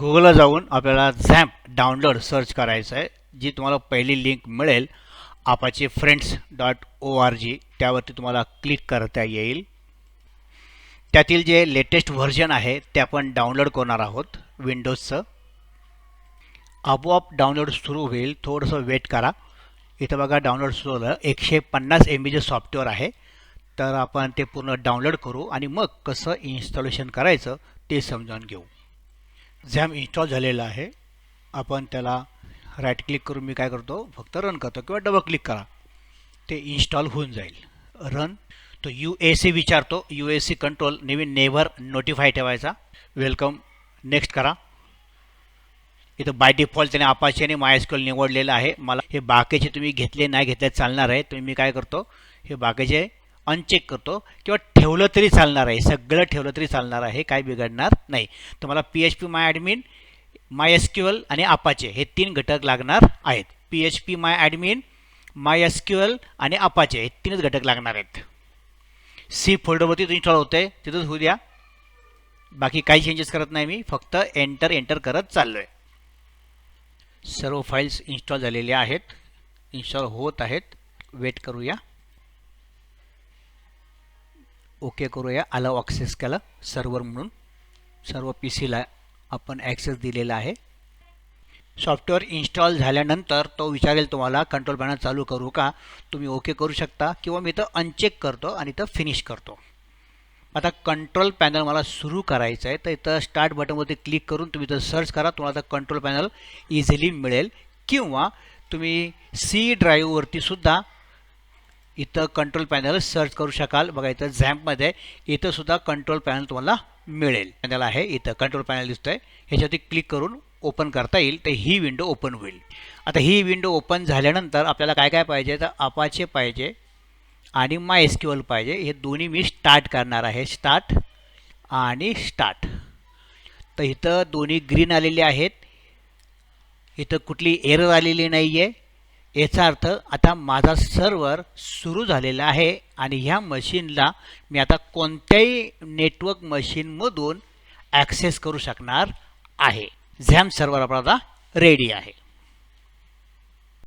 गुगलला जाऊन आपल्याला झॅम्प डाउनलोड सर्च करायचं आहे जी तुम्हाला पहिली लिंक मिळेल. Apache friends dot O R G त्यावरती तुम्हाला क्लिक करता येईल. त्यातील जे लेटेस्ट व्हर्जन आहे ते आपण डाउनलोड करणार आहोत विंडोजचं आपोआप डाउनलोड सुरू होईल. थोडंसं वेट करा. इथं बघा डाउनलोड सुरू झालं. एकशे पन्नास एम बीचं सॉफ्टवेअर आहे. तर आपण ते पूर्ण डाउनलोड करू आणि मग कसं इन्स्टॉलेशन करायचं ते समजावून घेऊ. झॅम इन्स्टॉल झालेलं आहे. आपण त्याला राईट क्लिक करून मी काय करतो? फक्त रन करतो किंवा डबल क्लिक करा. ते इन्स्टॉल होऊन जाईल. रन तो यू ए सी विचारतो. यू ए सी कंट्रोल नेहमी नेव्हर नोटिफाय ठेवायचा. वेलकम नेक्स्ट करा. इथं बाय डिफॉल्ट त्याने आपाचे आणि मायस्क्यूएल निवडलेलं आहे. मला हे बाकीचे तुम्ही घेतले नाही घेतले चालणार आहे. तुम्ही मी काय करतो? हे बाकीचे अनचेक करतो किंवा ठेवलं तरी चालणार आहे. सगळं ठेवलं तरी चालणार आहे. काय बिघडणार नाही. तुम्हाला P H P my admin my S Q L आणि अपाचे हे तीन घटक लागणार आहेत. P H P my admin my S Q L आणि अपाचे हे तीनच घटक लागणार आहेत. सी फोल्डरवरती इन्स्टॉल होतं आहे तिथंच होऊ द्या. बाकी काही चेंजेस करत नाही मी. फक्त एंटर एंटर करत चाललो आहे सर्व फाईल्स इन्स्टॉल झालेल्या आहेत. इन्स्टॉल होत आहेत. वेट करूया. ओके करूया. अलाव ॲक्सेस केलं. सर्वर म्हणून. सर्व पी सीला आपण ॲक्सेस दिलेला आहे. सॉफ्टवेअर इन्स्टॉल झाल्यानंतर तो विचारेल तुम्हाला कंट्रोल पॅनल चालू करू का? तुम्ही ओके करू शकता. किंवा मी तर अनचेक करतो आणि इथं फिनिश करतो. आता कंट्रोल पॅनल मला सुरू करायचं आहे तर इथं स्टार्ट बटनवरती क्लिक करून तुम्ही इथं सर्च करा. तुम्हाला आता कंट्रोल पॅनल इझिली मिळेल. किंवा तुम्ही सी ड्राईव्हवरती सुद्धा इथं कंट्रोल पॅनल सर्च करू शकाल. बघा इथं झॅम्पमध्ये इथं सुद्धा कंट्रोल पॅनल तुम्हाला मिळेल. पॅनल आहे इथं कंट्रोल पॅनल दिसतंय. ह्याच्यावरती क्लिक करून ओपन करता येईल तर ही विंडो ओपन होईल. आता ही विंडो ओपन झाल्यानंतर आपल्याला काय काय पाहिजे? तर अपाचे पाहिजे आणि माय एसक्यूएल पाहिजे. हे दोन्ही मी स्टार्ट करणार आहे. स्टार्ट आणि स्टार्ट तर इथं दोन्ही ग्रीन आलेले आहेत. इथं कुठली एरर आलेली नाही आहे याचा अर्थ आता माझा सर्वर सुरू झालेला आहे आणि ह्या मशीनला मी आता कोणत्याही नेटवर्क मशीनमधून ॲक्सेस करू शकणार आहे. झॅम सर्वर आपला आता रेडी आहे.